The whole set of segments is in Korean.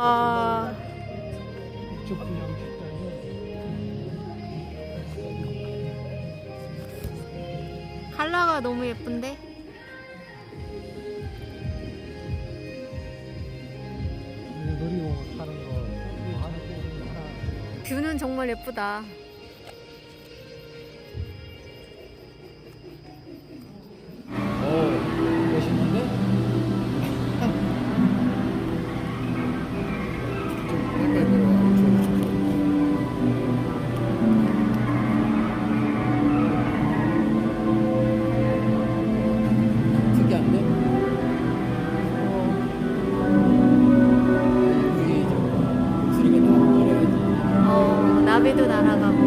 아, 분양식장은 컬러가 너무 예쁜데? 놀이공원 타는 거거 하나 뷰는 정말 예쁘다. 어, 나비도 날아가고.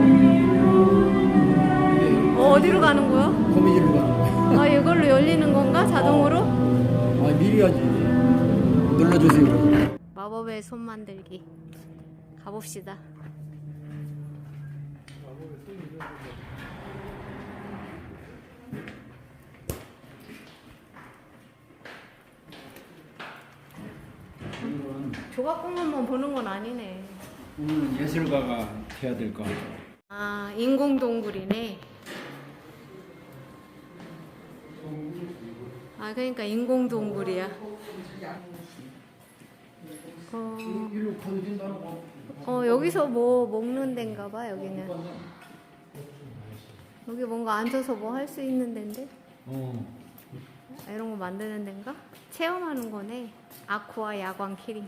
어, 어디로 가는 거야? 거미줄로 가는 거야 아, 이걸로 열리는 건가? 자동으로? 아 미리 하지 눌러주세요 마법의 손 만들기. 가봅시다. 조각공원만 보는 건 아니네. 오늘은 예술가가 돼야 될 것 같아요. 아, 인공 동굴이네. 아, 그러니까 인공 동굴이야. 어, 일로 가도 된다는 거 어, 여기서 뭐 먹는 데인가 봐, 여기는. 여기 뭔가 앉아서 뭐 할 수 있는 데인데? 어. 아, 이런 거 만드는 데인가? 체험하는 거네. 아쿠아 야광 키링.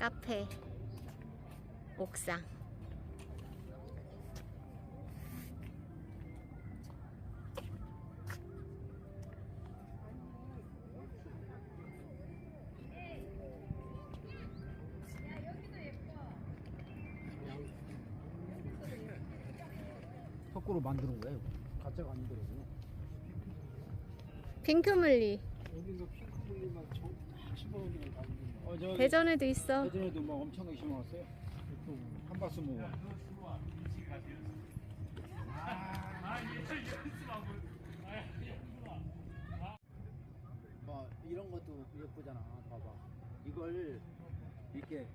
카페. 옥상. 거꾸로 만드는 거예요 가짜가 아니더라고요. 핑크물리. 여기서 핑크블리만 총 10원이면 가는 거 어, 저 대전에도 있어. 예전에도 뭐 엄청나게 심어놨어요. 한 바스 뭐. 봐 이런 것도 예쁘잖아 봐봐 이걸 이렇게